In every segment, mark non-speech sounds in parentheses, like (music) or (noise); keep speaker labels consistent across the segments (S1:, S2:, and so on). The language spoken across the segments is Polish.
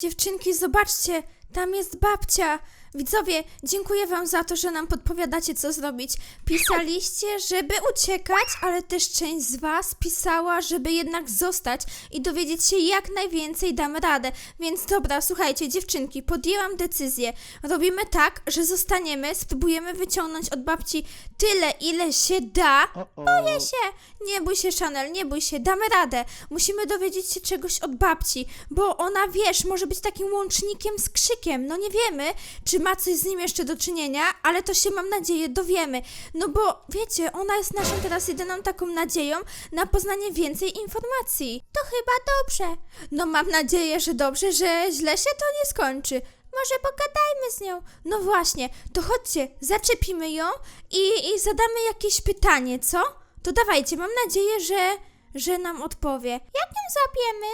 S1: Dziewczynki, zobaczcie, tam jest babcia. Widzowie, dziękuję wam za to, że nam podpowiadacie, co zrobić. Pisaliście, żeby uciekać, ale też część z was pisała, żeby jednak zostać i dowiedzieć się jak najwięcej damy radę. Więc dobra, słuchajcie, dziewczynki, podjęłam decyzję. Robimy tak, że zostaniemy, spróbujemy wyciągnąć od babci tyle, ile się da. Boję się. Nie bój się, Chanel, nie bój się, damy radę. Musimy dowiedzieć się czegoś od babci, bo ona, wiesz, może być takim łącznikiem z krzykiem. No nie wiemy, czy ma coś z nim jeszcze do czynienia, ale to się, mam nadzieję, dowiemy. No bo, wiecie, ona jest naszą teraz jedyną taką nadzieją na poznanie więcej informacji. To chyba dobrze. No mam nadzieję, że dobrze, że źle się to nie skończy. Może pogadajmy z nią. No właśnie, to chodźcie, zaczepimy ją i, i zadamy jakieś pytanie, co? To dawajcie, mam nadzieję, że, że nam odpowie. Jak ją zapiemy?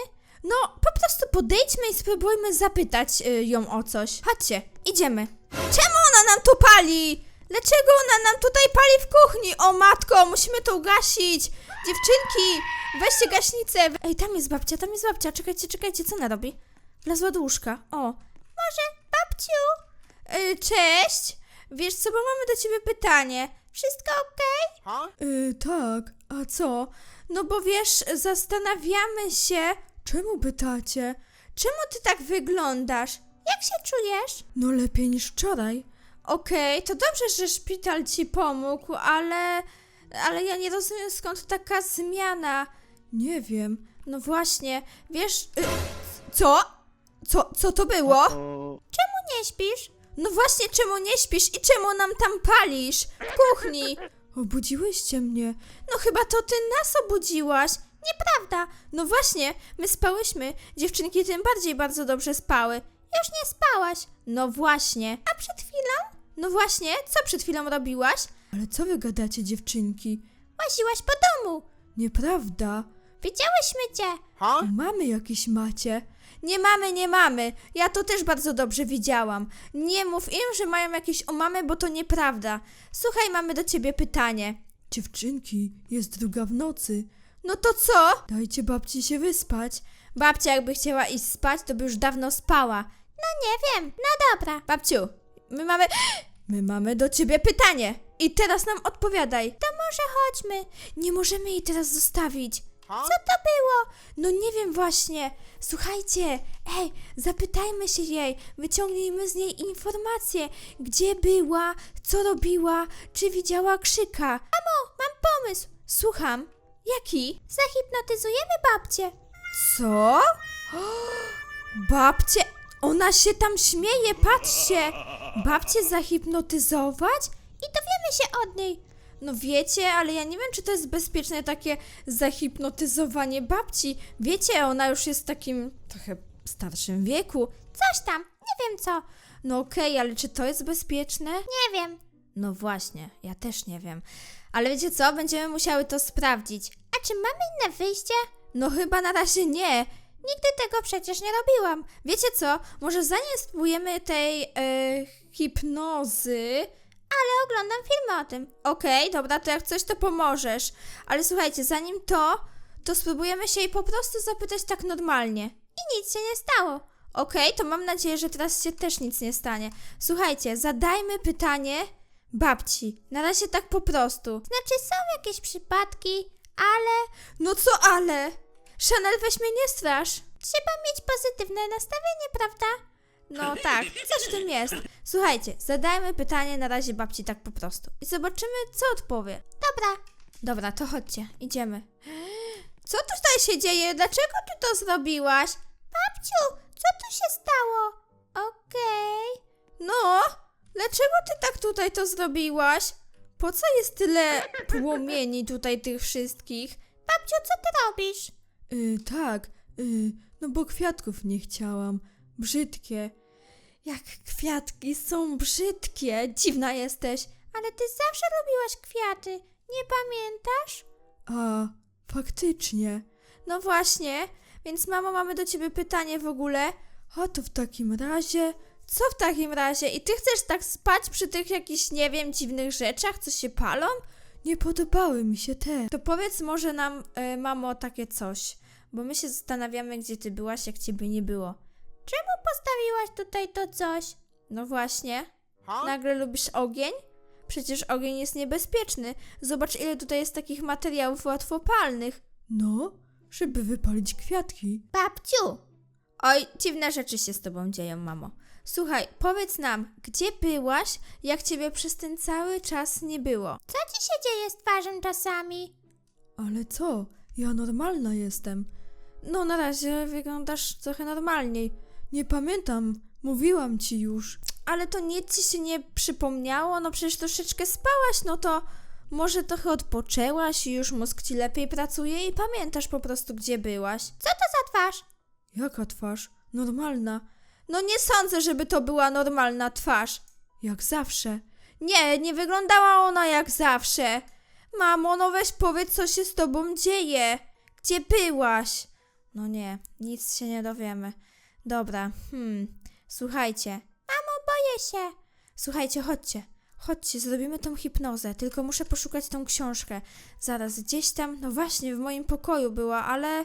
S1: No, po prostu podejdźmy i spróbujmy zapytać y, ją o coś. Chodźcie, idziemy. Czemu ona nam tu pali? Dlaczego ona nam tutaj pali w kuchni? O matko, musimy to ugasić. Dziewczynki, weźcie gaśnicę. Ej, tam jest babcia, tam jest babcia. Czekajcie, czekajcie, co ona robi? Wlazła do łóżka. O, może babciu? Y, cześć. Wiesz co, bo mamy do ciebie pytanie. Wszystko okej?
S2: Huh?
S1: Y, tak, a co? No bo wiesz, zastanawiamy się. Czemu pytacie? Czemu ty tak wyglądasz? Jak się czujesz? No lepiej niż wczoraj. Okej, to dobrze, że szpital ci pomógł, ale. Ale ja nie rozumiem skąd taka zmiana. Nie wiem. No właśnie, wiesz. Y, co? Co, co to było? Czemu nie śpisz? No właśnie, czemu nie śpisz i czemu nam tam palisz? W kuchni. Obudziłyście mnie. No chyba to ty nas obudziłaś. Nieprawda. No właśnie, my spałyśmy. Dziewczynki tym bardziej bardzo dobrze spały. Już nie spałaś. No właśnie. A przed chwilą? No właśnie, co przed chwilą robiłaś? Ale co wy gadacie, dziewczynki? Łaziłaś po domu. Nieprawda. Widziałyśmy cię.
S2: Huh?
S1: Mamy jakieś macie? Nie mamy, nie mamy. Ja to też bardzo dobrze widziałam. Nie mów im, że mają jakieś omamy, bo to nieprawda. Słuchaj, mamy do ciebie pytanie. Dziewczynki, jest druga w nocy. No to co? Dajcie babci się wyspać. Babcia jakby chciała iść spać, to by już dawno spała. No nie wiem, no dobra. Babciu, my mamy... (gasps) My mamy do ciebie pytanie. I teraz nam odpowiadaj. To może chodźmy. Nie możemy jej teraz zostawić. Co to było? No nie wiem właśnie. Słuchajcie, ej, zapytajmy się jej, wyciągnijmy z niej informacje, gdzie była, co robiła, czy widziała krzyka. Mamo, mam pomysł. Słucham. Jaki? Zahipnotyzujemy babcię. Co? Babcie, ona się tam śmieje, patrzcie. Babcię zahipnotyzować? I dowiemy się od niej. No wiecie, ale ja nie wiem, czy to jest bezpieczne takie zahipnotyzowanie babci. Wiecie, ona już jest w takim trochę starszym wieku. Coś tam, nie wiem co. No okej, ale czy to jest bezpieczne? Nie wiem. No właśnie, ja też nie wiem. Ale wiecie co, będziemy musiały to sprawdzić. A czy mamy inne wyjście? No chyba na razie nie. Nigdy tego przecież nie robiłam. Wiecie co, może zanim spróbujemy tej e, hipnozy, ale oglądam filmy o tym. Okej, dobra, to jak coś, to pomożesz. Ale słuchajcie, zanim to, to spróbujemy się jej po prostu zapytać tak normalnie. I nic się nie stało. Okej, to mam nadzieję, że teraz się też nic nie stanie. Słuchajcie, zadajmy pytanie babci. Na razie tak po prostu. Znaczy, są jakieś przypadki, ale. No co ale? Chanel, weź mnie nie strasz. Trzeba mieć pozytywne nastawienie, prawda? No tak, coś w tym jest. Słuchajcie, zadajmy pytanie na razie babci tak po prostu. I zobaczymy, co odpowie. Dobra. Dobra, to chodźcie, idziemy. Co tutaj się dzieje? Dlaczego ty to zrobiłaś? Babciu, co tu się stało? Okej. No, dlaczego ty tak tutaj to zrobiłaś? Po co jest tyle płomieni tutaj tych wszystkich? Babciu, co ty robisz? Y, tak, y, no bo kwiatków nie chciałam. Brzydkie. Jak kwiatki są brzydkie, dziwna jesteś. Ale ty zawsze lubiłaś kwiaty, nie pamiętasz? A, faktycznie. No właśnie, więc mamo, mamy do ciebie pytanie w ogóle. A to w takim razie. Co w takim razie? I ty chcesz tak spać przy tych jakichś, nie wiem, dziwnych rzeczach, co się palą? Nie podobały mi się te. To powiedz może nam, e, mamo, takie coś. Bo my się zastanawiamy, gdzie ty byłaś, jak ciebie nie było. Czemu postawiłaś tutaj to coś? No właśnie. Nagle lubisz ogień? Przecież ogień jest niebezpieczny. Zobacz, ile tutaj jest takich materiałów łatwopalnych.
S2: No, żeby wypalić kwiatki.
S1: Babciu! Oj, dziwne rzeczy się z tobą dzieją, mamo. Słuchaj, powiedz nam, gdzie byłaś, jak ciebie przez ten cały czas nie było? Co ci się dzieje z twarzą czasami?
S2: Ale co? Ja normalna jestem.
S1: No, na razie wyglądasz trochę normalniej.
S2: Nie pamiętam, mówiłam ci już.
S1: Ale to nic ci się nie przypomniało? No przecież troszeczkę spałaś, no to może trochę odpoczęłaś i już mózg ci lepiej pracuje i pamiętasz po prostu, gdzie byłaś. Co to za twarz?
S2: Jaka twarz? Normalna,
S1: No nie sądzę, żeby to była normalna twarz.
S2: jak zawsze.
S1: Nie, nie wyglądała ona jak zawsze. Mamo, no weź powiedz, co się z tobą dzieje. Gdzie byłaś? No nie, nic się nie dowiemy. Dobra, hmm, słuchajcie. Mamo, boję się. Słuchajcie, chodźcie. Chodźcie, zrobimy tą hipnozę, tylko muszę poszukać tą książkę. Zaraz, gdzieś tam, no właśnie, w moim pokoju była, ale...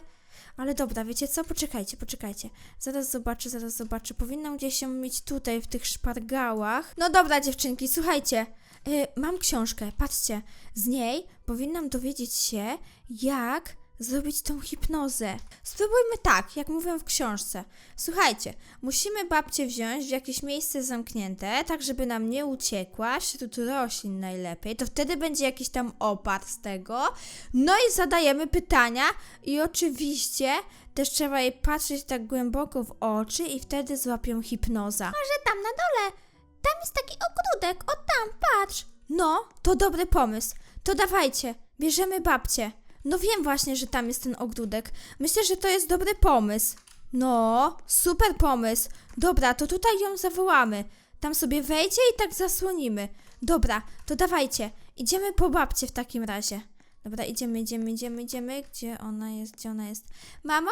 S1: Ale dobra, wiecie co? Poczekajcie, poczekajcie. Zaraz zobaczę, zaraz zobaczę. Powinnam gdzieś ją mieć tutaj, w tych szpargałach. No dobra, dziewczynki, słuchajcie. Y, mam książkę, patrzcie. Z niej powinnam dowiedzieć się, jak zrobić tą hipnozę. Spróbujmy tak, jak mówią w książce. Słuchajcie, musimy babcię wziąć w jakieś miejsce zamknięte, tak żeby nam nie uciekła, wśród roślin najlepiej. To wtedy będzie jakiś tam opar z tego. No i zadajemy pytania i oczywiście też trzeba jej patrzeć tak głęboko w oczy i wtedy złapią hipnoza. Może tam na dole, tam jest taki ogródek, o tam, patrz. No, to dobry pomysł. To dawajcie, bierzemy babcię. No wiem właśnie, że tam jest ten ogródek. Myślę, że to jest dobry pomysł. No, super pomysł. Dobra, to tutaj ją zawołamy. Tam sobie wejdzie i tak zasłonimy. Dobra, to dawajcie. Idziemy po babcię w takim razie. Dobra, idziemy, idziemy, idziemy, idziemy. Gdzie ona jest, gdzie ona jest? Mamo,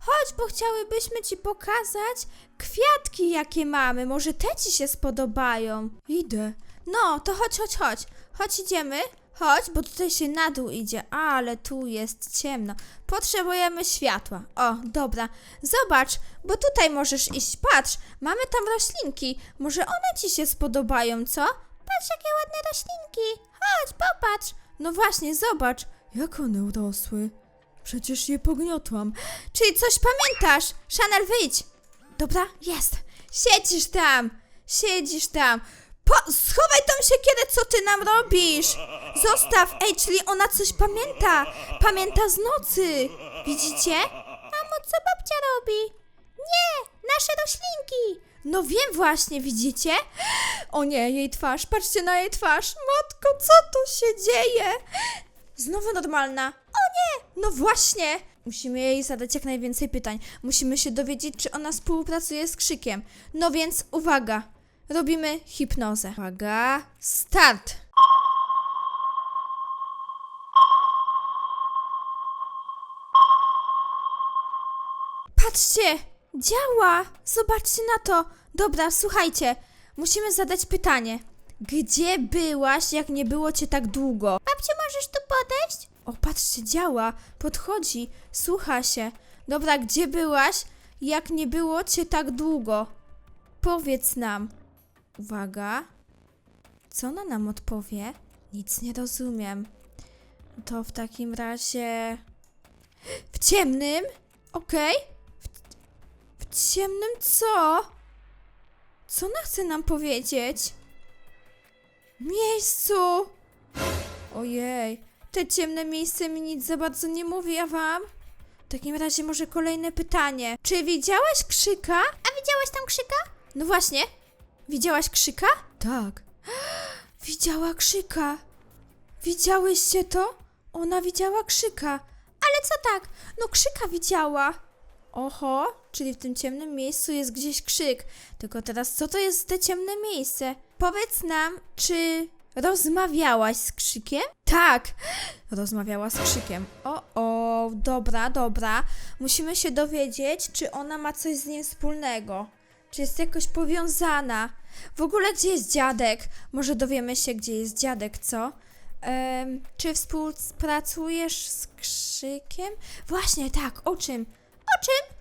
S1: chodź, bo chciałybyśmy ci pokazać kwiatki, jakie mamy. Może te ci się spodobają.
S2: Idę.
S1: No, to chodź, chodź, chodź. Chodź, idziemy. Chodź, bo tutaj się na dół idzie, ale tu jest ciemno. Potrzebujemy światła. O, dobra. Zobacz, bo tutaj możesz iść. Patrz, mamy tam roślinki. Może one ci się spodobają, co? Patrz, jakie ładne roślinki. Chodź, popatrz. No właśnie, zobacz.
S2: Jak one urosły? Przecież je pogniotłam.
S1: Czyli coś pamiętasz? Chanel, wyjdź! Dobra, jest. Siedzisz tam. Siedzisz tam. Po, schowaj tą siekierę, co ty nam robisz? Zostaw. Ej, czyli ona coś pamięta. Pamięta z nocy. Widzicie? Mamo, co babcia robi? Nie, nasze roślinki. No wiem właśnie, widzicie? O nie, jej twarz, patrzcie na jej twarz. Matko, co tu się dzieje? Znowu normalna. O nie! No właśnie! Musimy jej zadać jak najwięcej pytań. Musimy się dowiedzieć, czy ona współpracuje z krzykiem. No więc uwaga! Robimy hipnozę. Uwaga, start! Patrzcie! Działa! Zobaczcie na to! Dobra, słuchajcie. Musimy zadać pytanie. Gdzie byłaś, jak nie było cię tak długo? Babciu, możesz tu podejść? O, patrzcie, działa. Podchodzi. Słucha się. Dobra, gdzie byłaś, jak nie było cię tak długo? Powiedz nam. Uwaga. Co ona nam odpowie? Nic nie rozumiem. To w takim razie... W ciemnym? Okej. W, w ciemnym co? Co ona chce nam powiedzieć? Miejscu! Ojej, te ciemne miejsce mi nic za bardzo nie mówi, a wam? W takim razie może kolejne pytanie. Czy widziałaś krzyka? A widziałaś tam krzyka? No właśnie. Widziałaś krzyka?
S2: Tak. (gasps)
S1: Widziała krzyka. Widziałyście to? Ona widziała krzyka. Ale co tak? No krzyka widziała. Oho, czyli w tym ciemnym miejscu jest gdzieś krzyk. Tylko teraz co to jest te ciemne miejsce? Powiedz nam, czy rozmawiałaś z krzykiem? Tak, (gasps) rozmawiała z krzykiem. O, o, dobra, dobra. Musimy się dowiedzieć, czy ona ma coś z nim wspólnego. Czy jest jakoś powiązana? W ogóle gdzie jest dziadek? Może dowiemy się, gdzie jest dziadek, co? Em, czy współpracujesz z krzykiem? Właśnie, tak, o czym? O czym?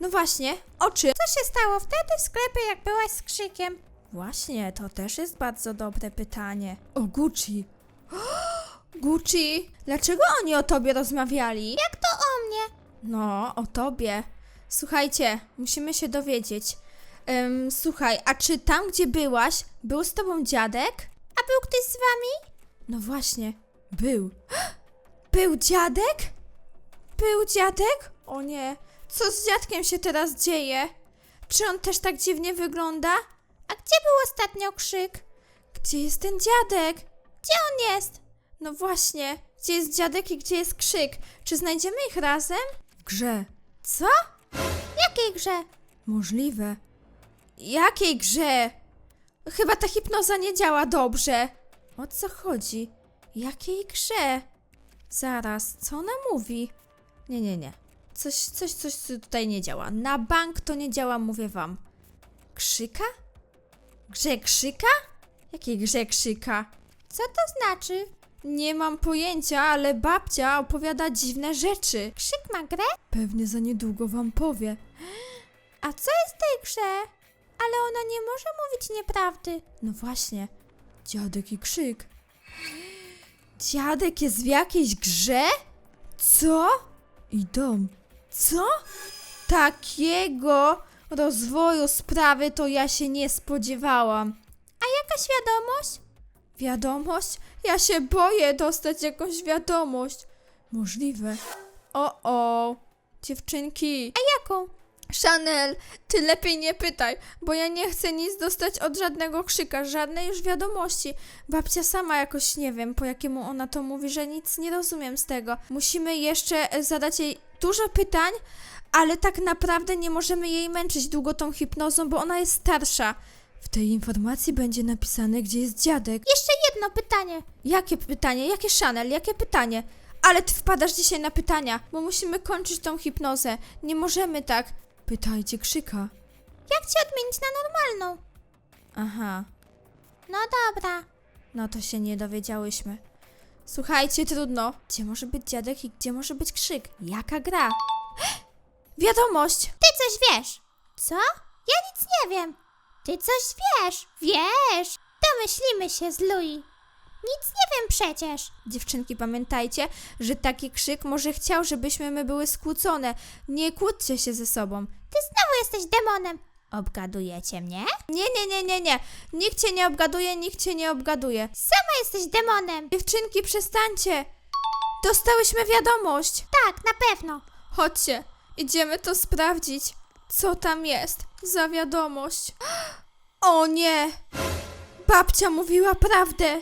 S1: No właśnie, oczy.
S3: Co się stało wtedy w sklepie, jak byłaś z krzykiem?
S1: Właśnie, to też jest bardzo dobre pytanie.
S2: O Gucci. (gasps)
S1: Gucci, dlaczego oni o tobie rozmawiali?
S3: Jak to o mnie?
S1: No, o tobie. Słuchajcie, musimy się dowiedzieć. Em, słuchaj, a czy tam, gdzie byłaś, był z tobą dziadek?
S3: A był ktoś z wami?
S1: No właśnie.
S2: Był. (gasps)
S1: Był dziadek? Był dziadek? O nie, co z dziadkiem się teraz dzieje? Czy on też tak dziwnie wygląda?
S3: A gdzie był ostatnio krzyk?
S1: Gdzie jest ten dziadek?
S3: Gdzie on jest?
S1: No właśnie, gdzie jest dziadek i gdzie jest krzyk? Czy znajdziemy ich razem?
S2: W grze.
S1: Co?
S3: Jakiej grze?
S2: Możliwe.
S1: Jakiej grze? Chyba ta hipnoza nie działa dobrze. O co chodzi? Jakiej grze? Zaraz, co ona mówi? Nie, nie, nie. Coś, coś, coś tutaj nie działa. Na bank to nie działa, mówię wam. Krzyka? Grze krzyka? Jakiej grze krzyka?
S3: Co to znaczy?
S1: Nie mam pojęcia, ale babcia opowiada dziwne rzeczy.
S3: Krzyk ma grę?
S2: Pewnie za niedługo wam powie. (gasps)
S3: A co jest w tej grze? Ale ona nie może mówić nieprawdy.
S1: No właśnie.
S2: Dziadek i krzyk.
S1: Dziadek jest w jakiejś grze? Co?
S2: I dom.
S1: Co? Takiego rozwoju sprawy to ja się nie spodziewałam.
S3: A jakaś wiadomość?
S1: Wiadomość? Ja się boję dostać jakąś wiadomość.
S2: Możliwe.
S1: O, o, dziewczynki.
S3: Jaką?
S1: Chanel, ty lepiej nie pytaj, bo ja nie chcę nic dostać od żadnego krzyka, żadnej już wiadomości. Babcia sama jakoś nie wiem, po jakiemu ona to mówi, że nic nie rozumiem z tego. Musimy jeszcze e, zadać jej dużo pytań, ale tak naprawdę nie możemy jej męczyć długo tą hipnozą, bo ona jest starsza.
S2: W tej informacji będzie napisane, gdzie jest dziadek.
S3: Jeszcze jedno pytanie.
S1: Jakie pytanie? Jakie Chanel? Jakie pytanie? Ale ty wpadasz dzisiaj na pytania, bo musimy kończyć tą hipnozę. Nie możemy tak.
S2: Pytajcie krzyka.
S3: Jak cię odmienić na normalną?
S1: Aha.
S3: No dobra.
S1: No to się nie dowiedziałyśmy. Słuchajcie, trudno. Gdzie może być dziadek i gdzie może być krzyk? Jaka gra? (gasps) Wiadomość!
S3: Ty coś wiesz. Co? Ja nic nie wiem. Ty coś wiesz. Wiesz. Domyślimy się z Louis. Nic nie wiem przecież.
S1: Dziewczynki, pamiętajcie, że taki krzyk może chciał, żebyśmy my były skłócone. Nie kłóćcie się ze sobą.
S3: Ty znowu jesteś demonem. Obgadujecie mnie?
S1: Nie, nie, nie, nie, nie. Nikt cię nie obgaduje, nikt cię nie obgaduje.
S3: Sama jesteś demonem.
S1: Dziewczynki, przestańcie! Dostałyśmy wiadomość.
S3: Tak, na pewno.
S1: Chodźcie, idziemy to sprawdzić. Co tam jest za wiadomość? (gasps) O nie! Babcia mówiła prawdę.